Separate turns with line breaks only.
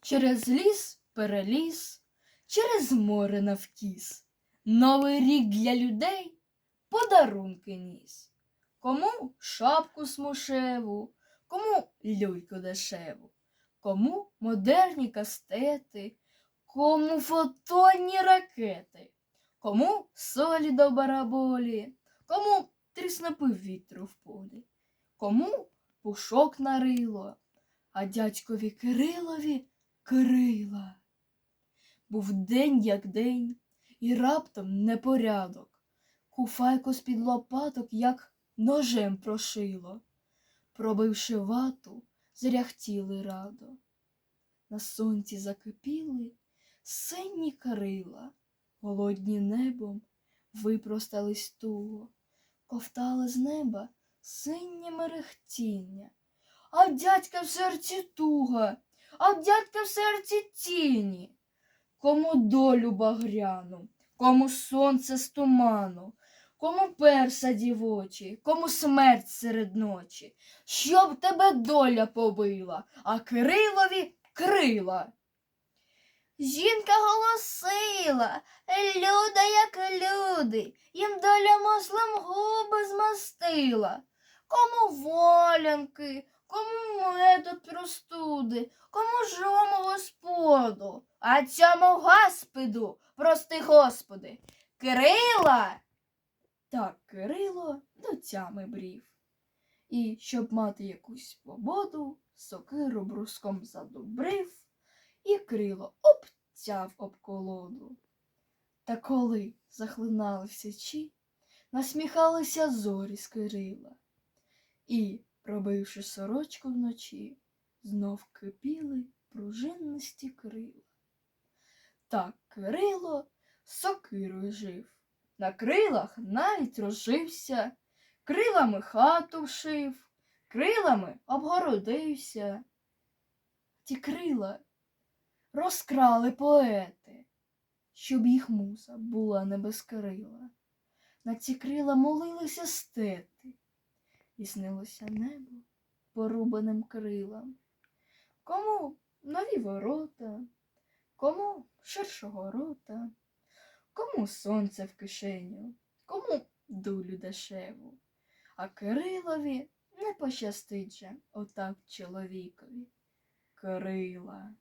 Через ліс переліз, через море навкіс. Новий рік для людей подарунки ніс. Кому шапку смушеву, кому люльку дешеву, кому модерні кастети, кому фотонні ракети, кому солі до бараболі, кому тріснопи вітру в полі, кому пушок на рило, а дядькові Кирилові крила. Був день як день, і раптом непорядок. Куфайко з-під лопаток, як ножем прошило. Пробивши вату, зряхтіли радо. На сонці закипіли синні крила, голодні небом випростались туго, ковтали з неба синє мерехтіння. А дядька в серці туга, а дядька в серці тіні. Кому долю багряну, кому сонце з туману, кому перса дівочі, кому смерть серед ночі, щоб тебе доля побила, а Кирилові крила. Жінка голосила, люда, як люди, їм доля маслом губи змастила. Кому волянки, кому медот простуди, кому жому господу, а цьому гаспиду, прости господи, Кирила. Так Кирило до тями брів. І, щоб мати якусь свободу, сокиру бруском задобрив і крило обтяв об колоду. Та коли захлинали в насміхалися зорі з Кирила, і, пробивши сорочку вночі, знов кипіли пружинності крила. Так Кирило сокирою жив, на крилах навіть розжився, крилами хату вшив, крилами обгородився. Ті крила розкрали поети, щоб їх муза була не без крила. На ці крила молилися стети, і снилося небо порубаним крилам. Кому нові ворота, кому ширшого рота, кому сонце в кишеню, кому дулю дешеву, а Кирилові не пощастить же отак чоловікові. Крила.